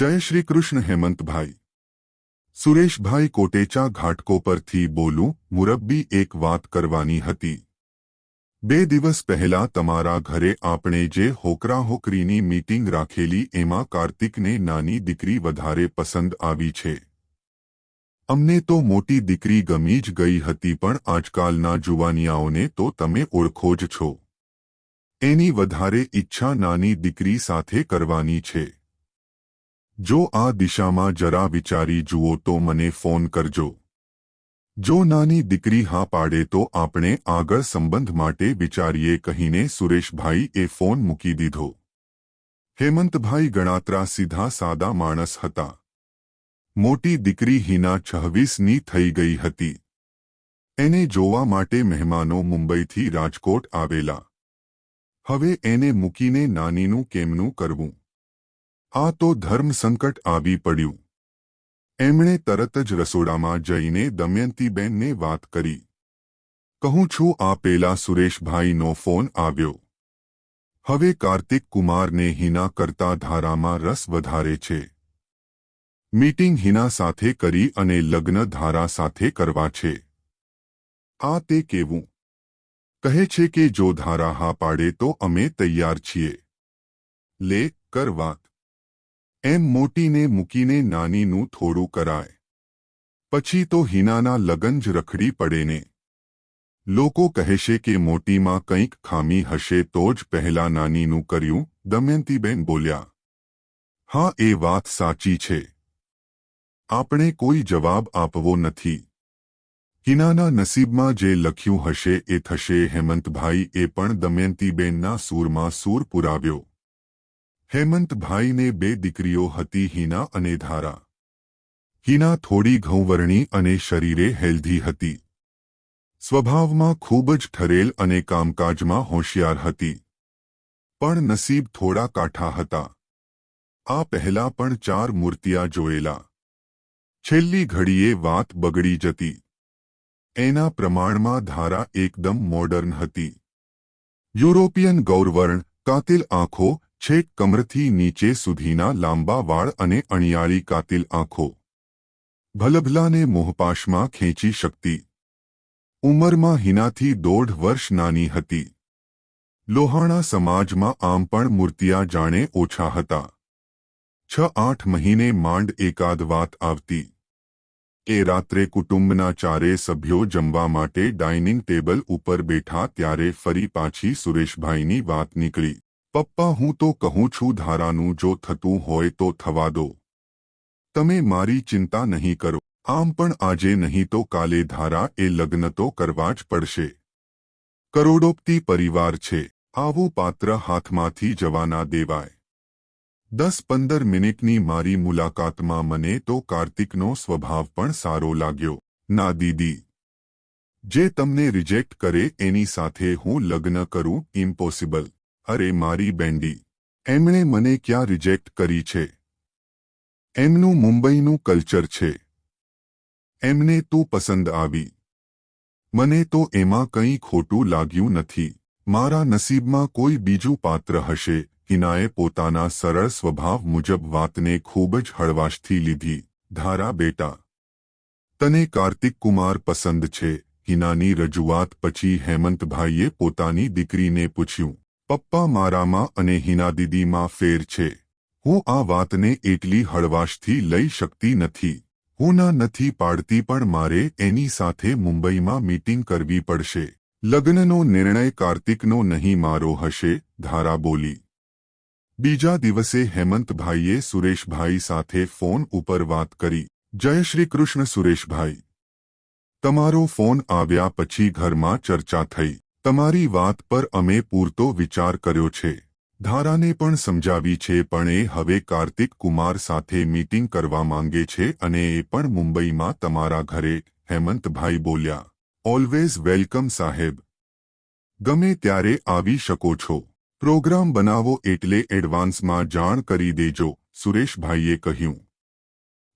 જય શ્રી કૃષ્ણ હેમંતભાઈ. સુરેશભાઈ કોટેચા ઘાટકો પરથી બોલું, મુરબ્બી એક વાત કરવાની હતી. બે દિવસ પહેલા તમારા ઘરે આપણે જે હોકરા હોકરીની મીટિંગ રાખેલી એમાં કાર્તિકને નાની દીકરી વધારે પસંદ આવી છે. અમને તો મોટી દીકરી ગમી જ ગઈ હતી પણ આજકાલના જુવાનિયાઓને તો તમે ઓળખો જ છો. એની વધારે ઈચ્છા નાની દીકરી સાથે કરવાની છે. જો આ દિશામાં જરા વિચારી જુઓ તો મને ફોન કરજો. જો નાની દીકરી હા પાડે તો આપણે આગળ સંબંધ માટે વિચારીએ કહીને સુરેશભાઈ એ ફોન મૂકી દીધો. હેમંતભાઈ ગણાત્રા સીધા સાદા માણસ હતા. મોટી દીકરી હિના છવ્વીસની થઈ ગઈ હતી. એને જોવા માટે મહેમાનો મુંબઈથી રાજકોટ આવેલા. હવે એને મૂકીને નાનીનું કેમનું કરવું? આ તો ધર્મ સંકટ આવી પડ્યું. એમણે તરત જ રસોડામાં જઈને દમયંતીબેનને વાત કરી. કહું છું આ પેલા સુરેશભાઈનો ફોન આવ્યો. હવે કાર્તિક કુમારને હિના કરતા ધારામાં રસ વધારે છે. મીટિંગ હિના સાથે કરી અને લગ્ન ધારા સાથે કરવા છે. આ તે કેવું? કહે છે કે જો ધારા હા પાડે તો અમે તૈયાર છીએ. લે કર વાત. એમ મોટીને મૂકીને નાનીનું થોડું કરાય. પછી તો હિનાના લગન જ રખડી પડેને. લોકો કહેશે કે મોટીમાં કંઈક ખામી હશે તો જ પહેલા નાનીનું કર્યું, દમયંતીબેન બોલ્યા. હા, એ વાત સાચી છે. આપણે કોઈ જવાબ આપવો નથી. હિનાના નસીબમાં જે લખ્યું હશે એ થશે, હેમંતભાઈ એ પણ દમયંતીબેનના સૂરમાં સૂર પુરાવ્યો. હેમંતભાઈને બે દીકરીઓ હતી હિના અને ધારા. હિના થોડી ઘઉંવરણી અને શરીરે હેલ્ધી હતી. સ્વભાવમાં ખૂબ જ ઠરેલ અને કામકાજમાં હોશિયાર હતી. પણ નસીબ થોડા કાઠા હતા. આ પહેલા પણ ચાર મૂર્તિયા જોયેલા. છેલ્લી ઘડીએ વાત બગડી જતી. એના પ્રમાણમાં ધારા એકદમ મોડર્ન હતી. યુરોપિયન ગૌરવર્ણ, કાતિલ આંખો છેક કમરથી નીચે સુધીના લાંબા વાળ અને અણિયાળી કાતિલ આંખો. ભલભલાને મોહપાશમાં ખેંચી શકતી. ઉંમરમાં હિનાથી દોઢ વર્ષ નાની હતી. લોહાણા સમાજમાં આમ પણ મૂર્તિયા જાણે ઓછા હતા. છ આઠ મહિને માંડ એકાદ વાત આવતી. એ રાત્રે કુટુંબના ચારે સભ્યો જમવા માટે ડાઇનિંગ ટેબલ ઉપર બેઠા ત્યારે ફરી પાછી સુરેશભાઈની વાત નીકળી. પપ્પા, હું તો કહું છું ધારાનું જો થતું હોય તો થવા દો. તમે મારી ચિંતા નહીં કરો. આમ પણ આજે નહીં તો કાલે ધારા એ લગ્ન તો કરવા જ પડશે. કરોડોપતિ પરિવાર છે. આવું પાત્ર હાથમાંથી જવાના દેવાય. દસ પંદર મિનિટની મારી મુલાકાતમાં મને તો કાર્તિકનો સ્વભાવ પણ સારો લાગ્યો. ના દીદી. જે તમને રિજેક્ટ કરે એની સાથે હું લગ્ન કરું, ઇમ્પોસિબલ. અરે મારી બેન્ડી એમણે મને ક્યાં રિજેક્ટ કરી છે? એમનું મુંબઈનું કલ્ચર છે. એમને તું પસંદ આવી. મને તો એમાં કંઈ ખોટું લાગ્યું નથી. મારા નસીબમાં કોઈ બીજું પાત્ર હશે. હિનાએ પોતાના સરળ સ્વભાવ મુજબ વાતને ખૂબ જ હળવાશથી લીધી. ધારા બેટા, તને કાર્તિક કુમાર પસંદ છે. હિનાની રજૂઆત પછી હેમંતભાઈએ પોતાની દીકરીને પૂછ્યું પપ્પા મારામાં અને હિના દીદીમાં ફેર છે. હું આ વાતને એટલી હળવાશથી લઈ શકતી નથી. હું ના નથી પાડતી પણ મારે એની સાથે મુંબઈમાં મીટિંગ કરવી પડશે. લગ્નનો નિર્ણય કાર્તિકનો નહીં મારો હશે, ધારા બોલી. બીજા દિવસે હેમંતભાઈએ સુરેશભાઈ સાથે ફોન ઉપર વાત કરી. જય શ્રી કૃષ્ણ સુરેશભાઈ. તમારો ફોન આવ્યા પછી ઘરમાં ચર્ચા થઈ. તમારી વાત પર અમે પૂરતો વિચાર કર્યો છે. ધારાને પણ સમજાવી છે, પણ એ હવે કાર્તિક કુમાર સાથે મીટિંગ કરવા માંગે છે અને એ પણ મુંબઈમાં તમારા ઘરે, હેમંતભાઈ બોલ્યા. ઓલવેઝ વેલકમ સાહેબ. ગમે ત્યારે આવી શકો છો. પ્રોગ્રામ બનાવો એટલે એડવાન્સમાં જાણ કરી દેજો, સુરેશભાઈએ કહ્યું.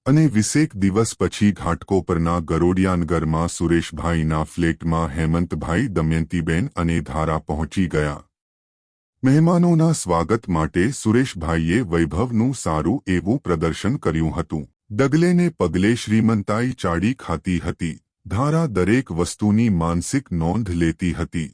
અને વીસેક દિવસ પછી ઘાટકોપરના ગરોડિયાનગરમાં સુરેશભાઈના ફ્લેટમાં હેમંતભાઈ દમયંતીબેન અને ધારા પહોંચી ગયા. મહેમાનોના સ્વાગત માટે સુરેશભાઈએ વૈભવનું સારું એવું પ્રદર્શન કર્યું હતું. ડગલેને પગલે શ્રીમંતાઈ ચાડી ખાતી હતી. ધારા દરેક વસ્તુની માનસિક નોંધ લેતી હતી.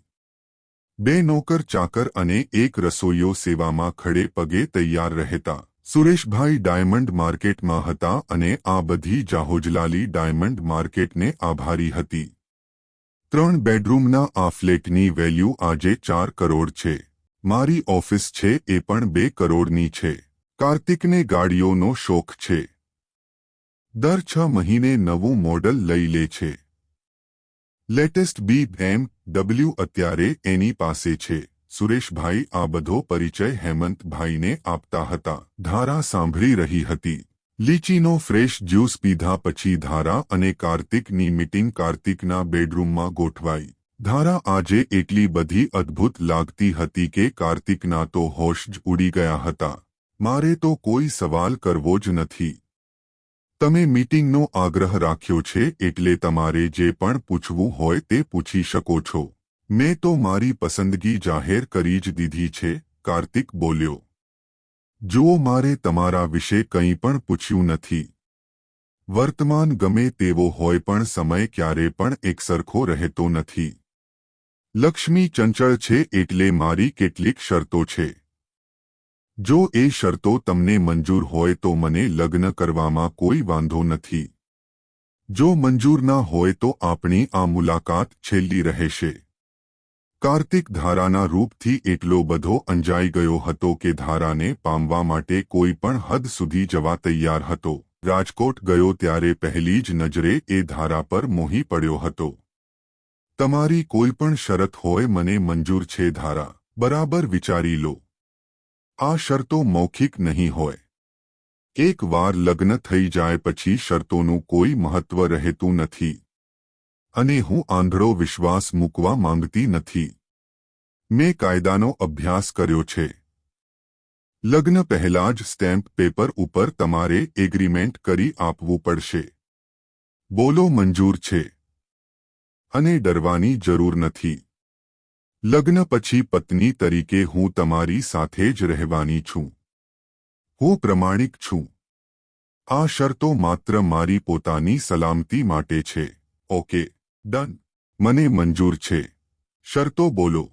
બે નોકર ચાકર અને એક રસોઈયો સેવામાં ખડે પગે તૈયાર રહેતા. સુરેશભાઈ ડાયમંડ માર્કેટમાં હતા અને આ બધી જાહોજલાલી ડાયમંડ માર્કેટને આભારી હતી. ત્રણ બેડરૂમના આ ફ્લેટની વેલ્યુ આજે ચાર કરોડ છે. મારી ઓફિસ છે એ પણ બે કરોડની છે. કાર્તિકને ગાડીઓનો શોખ છે. દર છ મહિને નવું મોડલ લઈ લે છે. લેટેસ્ટ બી એમ ડબલ્યુ અત્યારે એની પાસે છે. સુરેશભાઈ આ બધો પરિચય હેમંતભાઈને આપતા હતા. ધારા સાંભળી રહી હતી. લીચીનો ફ્રેશ જ્યુસ પીધા પછી ધારા અને કાર્તિકની મીટિંગ કાર્તિકના બેડરૂમમાં ગોઠવાઈ. ધારા આજે એટલી બધી અદ્ભુત લાગતી હતી કે કાર્તિકના તો હોશ જ ઉડી ગયા હતા. મારે તો કોઈ સવાલ કરવો જ નથી. તમે મીટિંગનો આગ્રહ રાખ્યો છે એટલે તમારે જે પણ પૂછવું હોય તે પૂછી શકો છો. મેં તો મારી પસંદગી જાહેર કરી જ દીધી છે, કાર્તિક બોલ્યો. જુઓ મારે તમારા વિશે કંઈ પણ પૂછ્યું નથી. વર્તમાન ગમે તેવો હોય પણ સમય ક્યારે પણ એકસરખો રહેતો નથી. લક્ષ્મી ચંચળ છે એટલે મારી કેટલીક શરતો છે. જો એ શરતો તમને મંજૂર હોય તો મને લગ્ન કરવામાં કોઈ વાંધો નથી. જો મંજૂર ના હોય તો આપણી આ મુલાકાત છેલ્લી રહેશે. કાર્તિક ધારાના રૂપથી એટલો બધો અંજાઈ ગયો હતો કે ધારાને પામવા માટે કોઈ પણ હદ સુધી જવા તૈયાર હતો. રાજકોટ ગયો ત્યારે પહેલી જ નજરે એ ધારા પર મોહી પડ્યો હતો. તમારી કોઈ પણ શરત હોય મને મંજૂર છે ધારા. બરાબર વિચારી લો. આ શરતો મૌખિક નહીં હોય. એક વાર લગ્ન થઈ જાય પછી શરતોનું કોઈ મહત્વ રહેતું નથી. અને હું આંધળો વિશ્વાસ મૂકવા માંગતી નથી. મેં કાયદાનો અભ્યાસ કર્યો છે. લગ્ન પહેલા જ સ્ટેમ્પ પેપર ઉપર તમારે એગ્રીમેન્ટ કરી આપવું પડશે. બોલો મંજૂર છે. અને ડરવાની જરૂર નથી. લગ્ન પછી પત્ની તરીકે હું તમારી સાથે જ રહેવાની છું. હું પ્રમાણિક છું. આ શરતો માત્ર મારી પોતાની સલામતી માટે છે. ઓકે. ડન. મને મંજૂર છે. શરતો બોલો.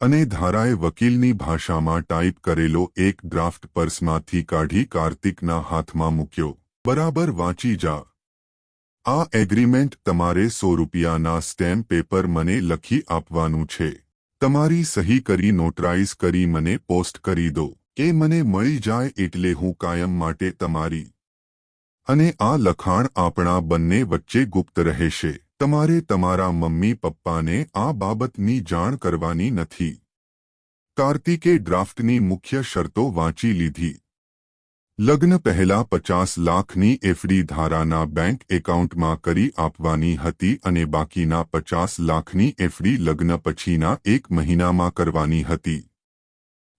અને ધારાએ વકીલની ભાષામાં ટાઈપ કરેલો એક ડ્રાફ્ટ પર્સમાંથી કાઢી કાર્તિકના હાથમાં મૂક્યો. બરાબર વાંચી જા. આ એગ્રીમેન્ટ તમારે સો રૂપિયાના સ્ટેમ્પ પેપર મને લખી આપવાનું છે. તમારી સહી કરી નોટરાઇઝ કરી મને પોસ્ટ કરી દો. કે મને મળી જાય એટલે હું કાયમ માટે તમારી અને આ લખાણ આપણા બંને વચ્ચે ગુપ્ત રહેશે. તમારે તમારા મમ્મી પપ્પાને આ બાબતની જાણ કરવાની નથી. કાર્તિકે ડ્રાફ્ટની મુખ્ય શરતો વાંચી લીધી. લગ્ન પહેલા પચાસ લાખની એફડી ધારાના બેંક એકાઉન્ટમાં કરી આપવાની હતી અને બાકીના પચાસ લાખની એફડી લગ્ન પછીના એક મહિનામાં કરવાની હતી.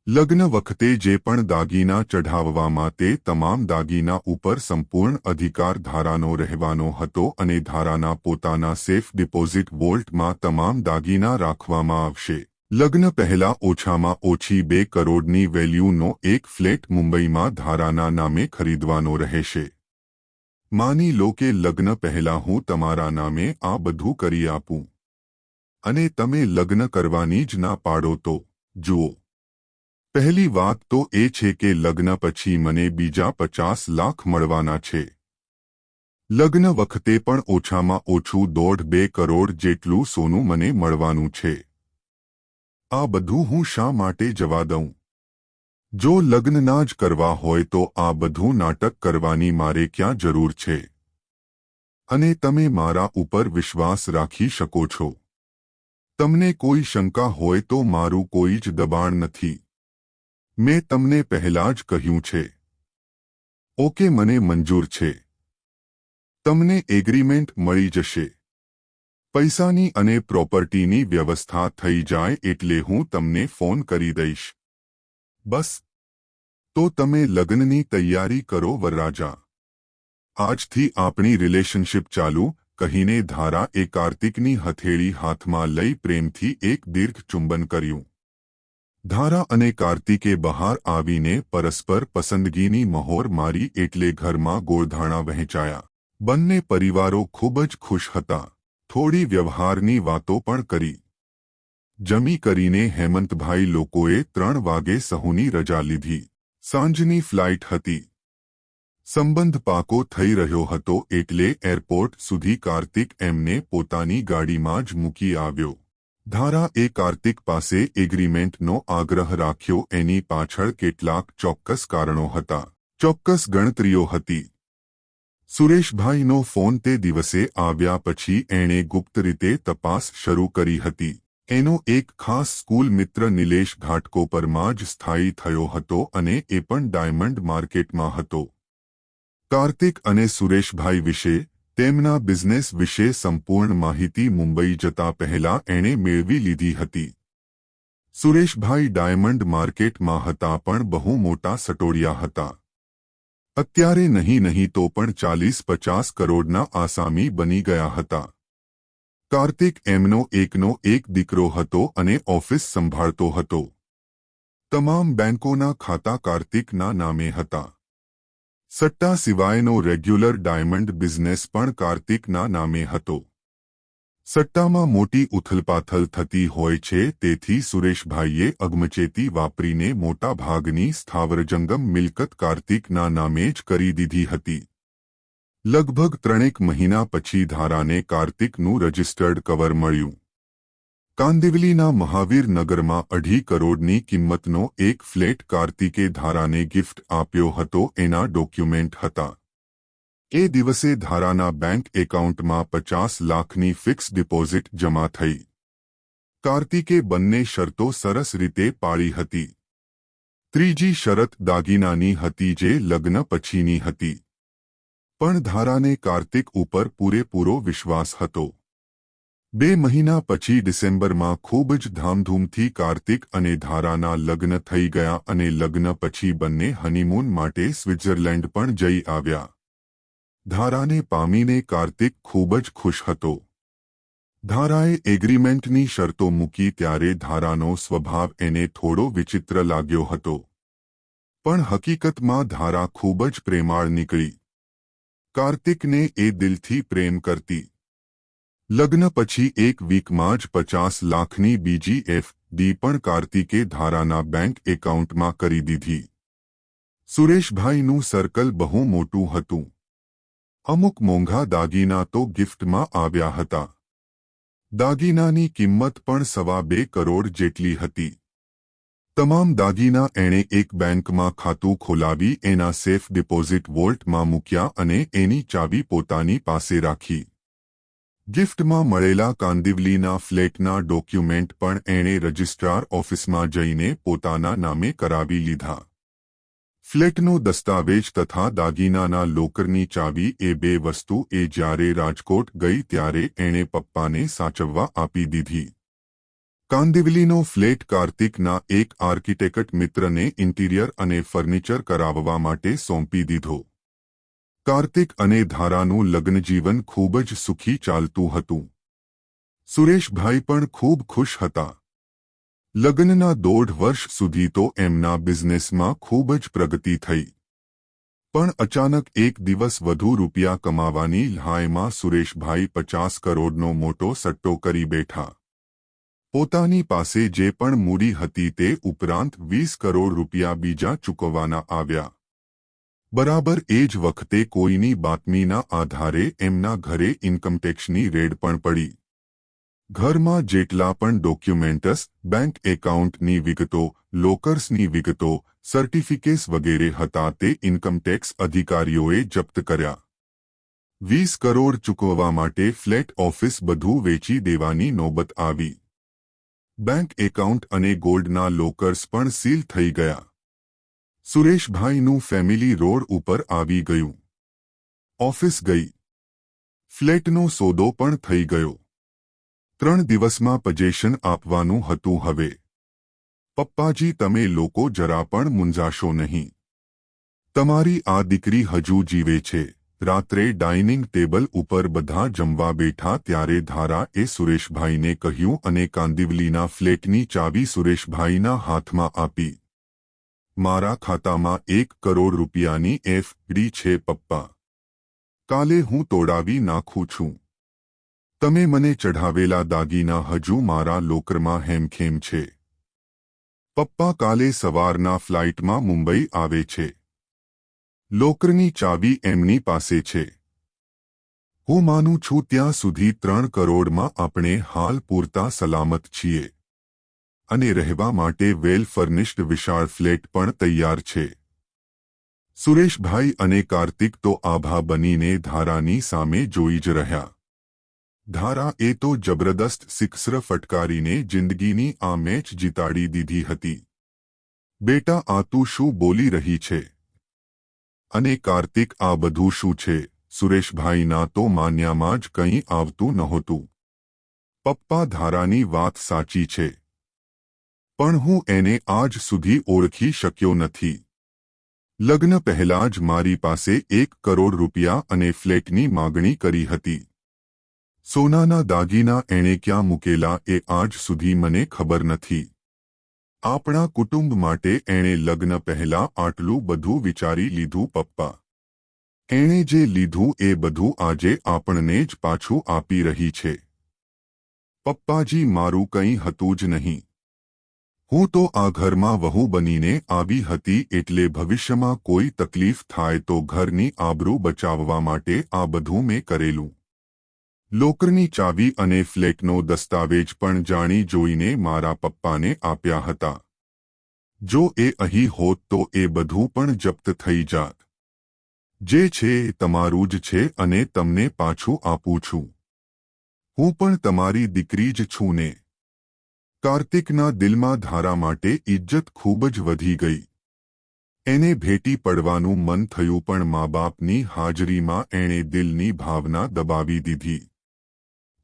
લગ્ન વખતે જે પણ દાગીના ચઢાવવામાં તે તમામ દાગીના ઉપર સંપૂર્ણ અધિકાર ધારાનો રહેવાનો હતો અને ધારાના પોતાના સેફ ડિપોઝિટ વોલ્ટમાં તમામ દાગીના રાખવામાં આવશે. લગ્ન પહેલા ઓછામાં ઓછી બે કરોડની વેલ્યુનો એક ફ્લેટ મુંબઈમાં ધારાના નામે ખરીદવાનો રહેશે. માની લો કે લગ્ન પહેલા હું તમારા નામે આ બધું કરી આપું. અને તમે લગ્ન કરવાની જ ના પાડો તો. જુઓ. પહેલી વાત તો એ છે કે લગ્ન પછી મને બીજા પચાસ લાખ મળવાના છે. લગ્ન વખતે પણ ઓછામાં ઓછું દોઢ બે કરોડ જેટલું સોનું મને મળવાનું છે. આ બધું હું શા માટે જવા દઉં? જો લગ્નના જ કરવા હોય તો આ બધું નાટક કરવાની મારે ક્યાં જરૂર છે? અને તમે મારા ઉપર વિશ્વાસ રાખી શકો છો. તમને કોઈ શંકા હોય તો મારું કોઈ જ દબાણ નથી. મેં તમને પહેલા જ કહ્યું છે. ઓકે, મને મંજૂર છે. તમને એગ્રીમેન્ટ મળી જશે. પૈસાની અને પ્રોપર્ટીની વ્યવસ્થા થઈ જાય એટલે હું તમને ફોન કરી દઈશ. બસ. તો તમે લગ્નની તૈયારી કરો, વરરાજા. આજથી આપણી રિલેશનશિપ ચાલુ, કહીને ધારા એ કાર્તિકની હથેળી હાથમાં લઈ પ્રેમથી એક દીર્ઘ ચુંબન કર્યું. ધારા અને કાર્તિકે બહાર આવીને પરસ્પર પસંદગીની મહોર મારી એટલે ઘરમાં ગોળધાણા વહેંચાયા બંને પરિવારો ખૂબ જ ખુશ હતા થોડી વ્યવહારની વાતો પણ કરી જમી કરીને હેમંતભાઈ લોકોએ ત્રણ વાગે સહુની રજા લીધી સાંજની ફ્લાઇટ હતી સંબંધ પાકો થઈ રહ્યો હતો એટલે એરપોર્ટ સુધી કાર્તિક એમને પોતાની ગાડીમાં જ મૂકી આવ્યો ધારા એ કાર્તિક પાસે એગ્રીમેન્ટનો આગ્રહ રાખ્યો. એની પાછળ કેટલાક ચોક્કસ કારણો હતા. ચોક્કસ ગણતરીઓ હતી. સુરેશભાઈનો ફોન તે દિવસે આવ્યા પછી એણે ગુપ્ત રીતે તપાસ શરૂ કરી હતી. એનો એક ખાસ સ્કૂલ મિત્ર નિલેશ ઘાટકોપરમાં જ સ્થાયી થયો હતો અને એ પણ ડાયમંડ માર્કેટમાં હતો. કાર્તિક અને સુરેશભાઈ વિશે તેમના બિઝનેસ વિશે સંપૂર્ણ માહિતી મુંબઈ જતા પહેલા એણે મેળવી લીધી હતી. સુરેશભાઈ ડાયમંડ માર્કેટમાં હતા પણ બહુ મોટા સટોડિયા હતા. અત્યારે નહીં નહીં તો પણ ચાલીસ પચાસ કરોડના આસામી બની ગયા હતા. કાર્તિક એમનો એકનો એક દીકરો હતો અને ઓફિસ સંભાળતો હતો. તમામ બેંકોના ખાતા કાર્તિકના નામે હતા. સટ્ટા સિવાયનો રેગ્યુલર ડાયમંડ બિઝનેસ પણ કાર્તિકના નામે હતો. સટ્ટામાં મોટી ઉથલપાથલ થતી હોય છે, તેથી સુરેશભાઈએ અગમચેતી વાપરીને મોટા ભાગની સ્થાવરજંગમ મિલકત કાર્તિકના નામે જ કરી દીધી હતી. લગભગ ત્રણેક મહિના પછી ધારાને કાર્તિકનું રજિસ્ટર્ડ કવર મળ્યું. કાંદિવલીના મહાવીર નગરમાં અઢી કરોડની કિંમતનો એક ફ્લેટ કાર્તિકે ધારાને ગિફ્ટ આપ્યો હતો, એના ડોક્યુમેન્ટ હતા. એ દિવસે ધારાના બેંક એકાઉન્ટમાં પચાસ લાખની ફિક્સ ડિપોઝિટ જમા થઈ. કાર્તિકે બંને શરતો સરસ રીતે પાળી હતી. ત્રીજી શરત દાગીનાની હતી જે લગ્ન પછીની હતી. પણ ધારાને કાર્તિક ઉપર પૂરેપૂરો વિશ્વાસ હતો. બે મહિના પછી ડિસેમ્બરમાં ખૂબ જ ધામધૂમથી કાર્તિક અને ધારાના લગ્ન થઈ ગયા અને લગ્ન પછી બંને હનીમૂન માટે સ્વિટ્ઝરલેન્ડ પણ જઈ આવ્યા. ધારાને પામીને કાર્તિક ખૂબ જ ખુશ હતો. ધારાએ એગ્રીમેન્ટની શરતો મૂકી ત્યારે ધારાનો સ્વભાવ એને થોડો વિચિત્ર લાગ્યો હતો. પણ હકીકતમાં ધારા ખૂબ જ પ્રેમાળ નીકળી. કાર્તિકને એ દિલથી પ્રેમ કરતી. લગ્ન પછી એક વીકમાં જ પચાસ લાખની બીજી એફ ડી પણ કાર્તિકે ધારાના બેંક એકાઉન્ટમાં કરી દીધી. સુરેશભાઈનું સર્કલ બહુ મોટું હતું. અમુક મોંઘા દાગીના તો ગિફ્ટમાં આવ્યા હતા. દાગીનાની કિંમત પણ સવા બે કરોડ જેટલી હતી. તમામ દાગીના એણે એક બેંકમાં ખાતું ખોલાવી એના સેફ ડિપોઝિટ વોલ્ટમાં મૂક્યા અને એની ચાવી પોતાની પાસે રાખી. ગિફ્ટમાં મળેલા કાંદિવલીના ફ્લેટના ડોક્યુમેન્ટ પણ એણે રજિસ્ટ્રાર ઓફિસમાં જઈને પોતાના નામે કરાવી લીધા. ફ્લેટનો દસ્તાવેજ તથા દાગીનાના લોકરની ચાવી એ બે વસ્તુ એ જ્યારે રાજકોટ ગઈ ત્યારે એણે પપ્પાને સાચવવા આપી દીધી. કાંદિવલીનો ફ્લેટ કાર્તિકના એક આર્કિટેક્ટ મિત્રને ઇન્ટિરિયર અને ફર્નિચર કરાવવા માટે સોંપી દીધો. કાર્તિક અને ધારાનું લગ્નજીવન ખૂબ જ સુખી ચાલતું હતું. સુરેશભાઈ પણ ખૂબ ખુશ હતા. લગ્નના દોઢ વર્ષ સુધી તો એમના બિઝનેસમાં ખૂબ જ પ્રગતિ થઈ. પણ અચાનક એક દિવસ વધુ રૂપિયા કમાવાની લહાયમાં સુરેશભાઈ પચાસ કરોડનો મોટો સટ્ટો કરી બેઠા. પોતાની પાસે જે પણ મૂડી હતી તે ઉપરાંત વીસ કરોડ રૂપિયા બીજા ચૂકવવાના આવ્યા. બરાબર એ જ વખતે કોઈની બાતમીના આધારે એમના ઘરે ઇન્કમટેક્સની રેડ પણ પડી. ઘરમાં જેટલા પણ ડોક્યુમેન્ટસ બેંક એકાઉન્ટની વિગતો લોકર્સની વિગતો સર્ટિફિકેટ્સ વગેરે હતા તે ઇન્કમટેક્સ અધિકારીઓએ જપ્ત કર્યા. વીસ કરોડ ચૂકવવા માટે ફ્લેટ ઓફિસ બધું વેચી દેવાની નોબત આવી. બેંક એકાઉન્ટ અને ગોલ્ડના લોકર્સ પણ સીલ થઈ ગયા. સુરેશભાઈનું ફેમિલી રોડ ઉપર આવી ગયું. ઓફિસ ગઈ. ફ્લેટનો સોદો પણ થઈ ગયો. ત્રણ દિવસમાં પજેશન આપવાનું હતું હવે. પપ્પાજી, તમે લોકો જરા પણ મૂંઝાશો નહીં. તમારી આ દીકરી હજુ જીવે છે. રાત્રે ડાઇનિંગ ટેબલ ઉપર બધા જમવા બેઠા ત્યારે ધારા એ સુરેશભાઈને કહ્યું અને કાંદિવલીના ફ્લેટની ચાવી સુરેશભાઈના હાથમાં આપી. મારા ખાતામાં એક કરોડ રૂપિયાની એફડી છે પપ્પા. કાલે હું તોડાવી નાખું છું. તમે મને ચઢાવેલા દાગીના હજુ મારા લોકરમાં હેમખેમ છે. પપ્પા કાલે સવારના ફ્લાઇટમાં મુંબઈ આવે છે. લોકરની ચાવી એમની પાસે છે. હું માનું છું ત્યાં સુધી ત્રણ કરોડમાં આપણે હાલ પૂરતા સલામત છીએ. અને રહેવા માટે વેલ ફર્નિશ્ડ વિશાળ ફ્લેટ પણ તૈયાર છે. સુરેશભાઈ અને કાર્તિક તો આભા બનીને ધારાની સામે જોઈ જ રહ્યા. ધારા એ તો જબરદસ્ત સિક્સર ફટકારીને જિંદગીની આ મેચ જીતાડી દીધી હતી. બેટા, આ તું શું બોલી રહી છે? અને કાર્તિક, આ બધું શું છે? સુરેશભાઈના તો માન્યામાં જ કંઈ આવતું નહોતું. પપ્પા, ધારાની વાત સાચી છે. પણ હું એને આજ સુધી ઓળખી શક્યો નથી. લગ્ન પહેલા જ મારી પાસે એક કરોડ રૂપિયા અને ફ્લેટની માગણી કરી હતી. સોનાના દાગીના એણે ક્યાં મૂકેલા એ આજ સુધી મને ખબર નથી. આપણા કુટુંબ માટે એણે લગ્ન પહેલા આટલું બધું વિચારી લીધું પપ્પા. એણે જે લીધું એ બધું આજે આપણને જ પાછું આપી રહી છે. પપ્પાજી મારું કંઈ હતું જ નહીં. હું તો આ ઘરમાં વહુ બનીને આવી હતી એટલે ભવિષ્યમાં કોઈ તકલીફ થાય તો ઘરની આબરૂ બચાવવા માટે આ બધું મેં કરેલું. લોકરની ચાવી અને ફ્લેટનો દસ્તાવેજ પણ જાણી જોઈને મારા પપ્પાને આપ્યા હતા. જો એ અહીં હોત તો એ બધું પણ જપ્ત થઈ જાત. જે છે તમારું જ છે અને તમને પાછું આપું છું. હું પણ તમારી દીકરી જ છું ને. કાર્તિકના દિલમાં ધારા માટે ઇજ્જત ખૂબ જ વધી ગઈ. એને ભેટી પડવાનું મન થયું પણ મા બાપની હાજરીમાં એણે દિલની ભાવના દબાવી દીધી.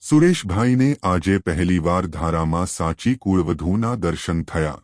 સુરેશભાઈને આજે પહેલીવાર ધારામાં સાચી કુળવધૂના દર્શન થયા.